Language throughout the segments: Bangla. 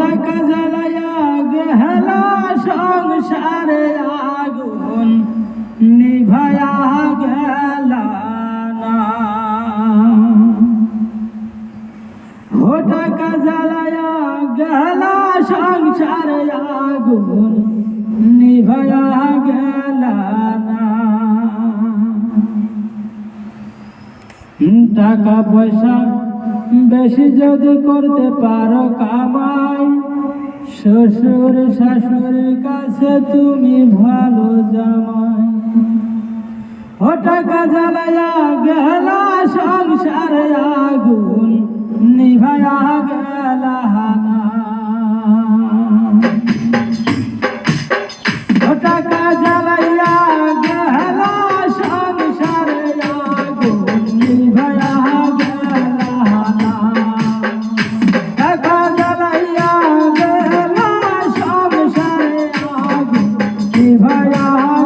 টাকা জ্বালায়া গেহলা সংসারে আগুন, নিভয়া গেলা টাকা জ্বালায়া গেলা সংসারে আগুন, নিভয়া গেলা টাকা পয়সা বেশি যদি করতে পারো কামা শ্বশুর শাশুর কাছে তুমি ভালো জামাই। ও টাকা জ্বালায়া গেল, সংসার আগুন নিভাইয়া গেল হানা। 你怕呀。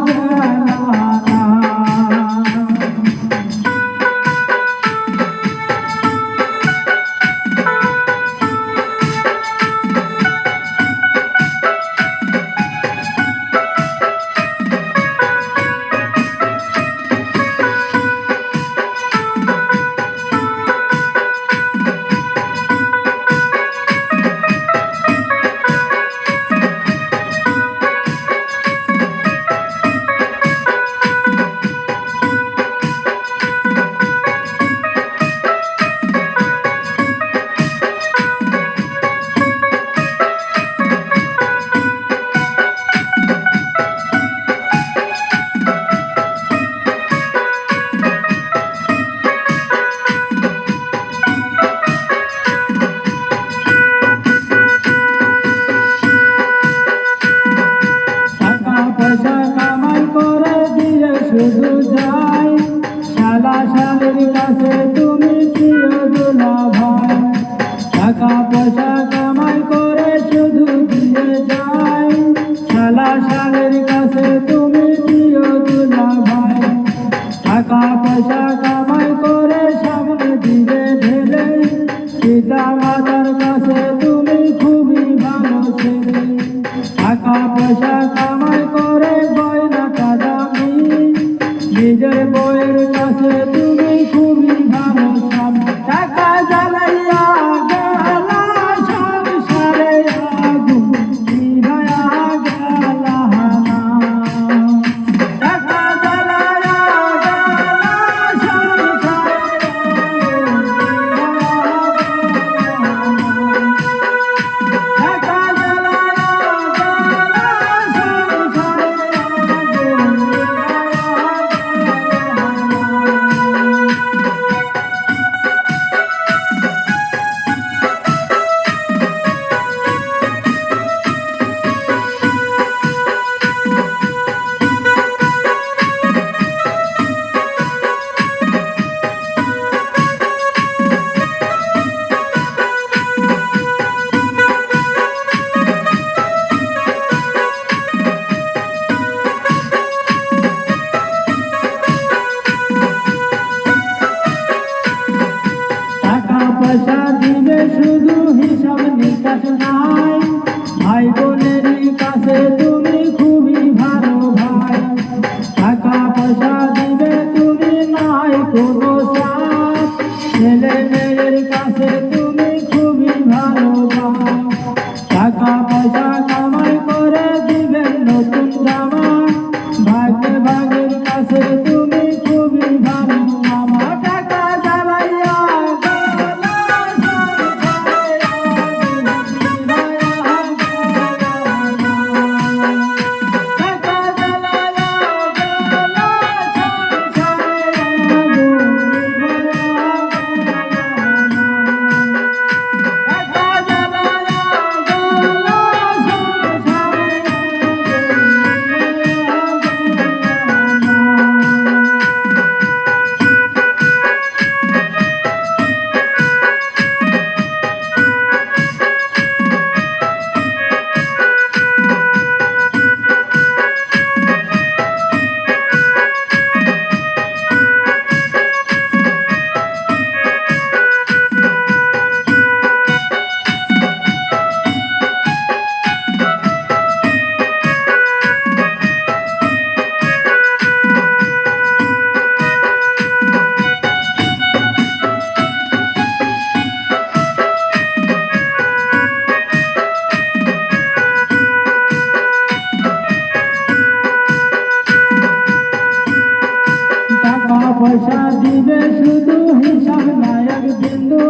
পয়সা দিবে শুধু হিসাব নায়ক বিন্দু।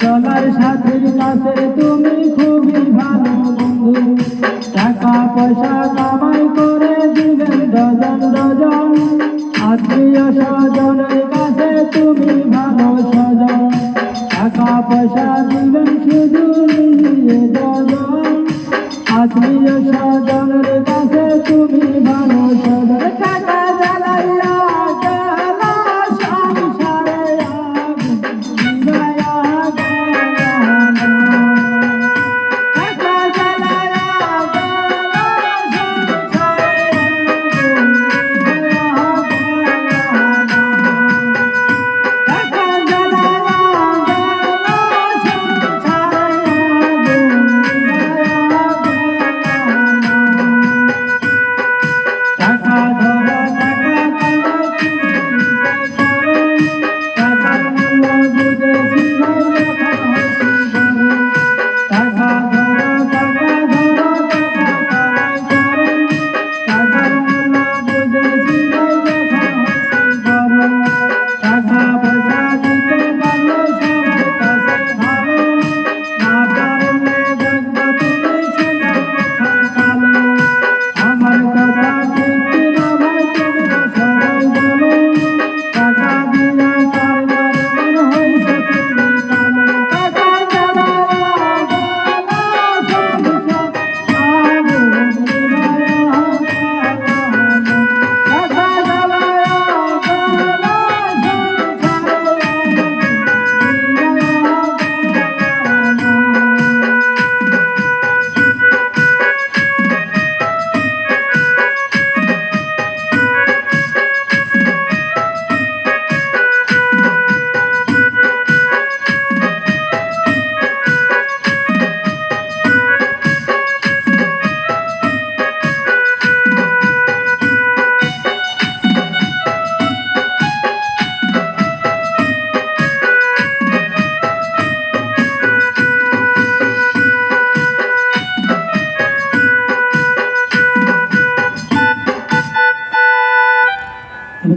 চলার সাথীর কাছে তুমি খুবই ভালো বন্ধু। টাকা পয়সা কামাই করে দিবেন ডজন ডজন। আত্মীয় স্বজনের কাছে তুমি ভালো স্বজন। টাকা পয়সা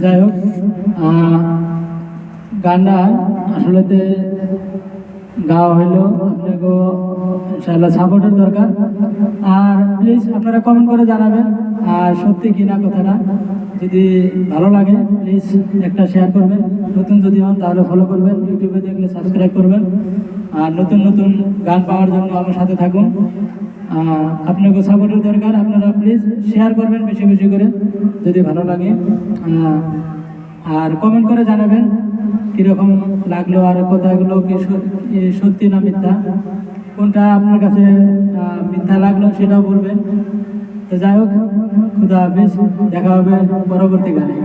যাই হোক গানটা আসলেতে গাওয়া হইল। আপনাকে সাপোর্টের দরকার। আর প্লিজ আপনারা কমেন্ট করে জানাবেন, আর সত্যি কিনা কথাটা। যদি ভালো লাগে প্লিজ একটা শেয়ার করবেন। নতুন যদি হন, তাহলে ফলো করবেন। ইউটিউবে দেখলে সাবস্ক্রাইব করবেন। আর নতুন নতুন গান পাওয়ার জন্য আমার সাথে থাকুন। আপনাকে সাপোর্টের দরকার। আপনারা প্লিজ শেয়ার করবেন বেশি বেশি করে, যদি ভালো লাগে। আর কমেন্ট করে জানাবেন কীরকম লাগল আর কথাগুলো, কি সত্যি না মিথ্যা। কোনটা আপনার কাছে মিথ্যা লাগল সেটাও বলবেন। তো যাই হোক, খুদা হাফিজ, দেখা হবে পরবর্তী গানে।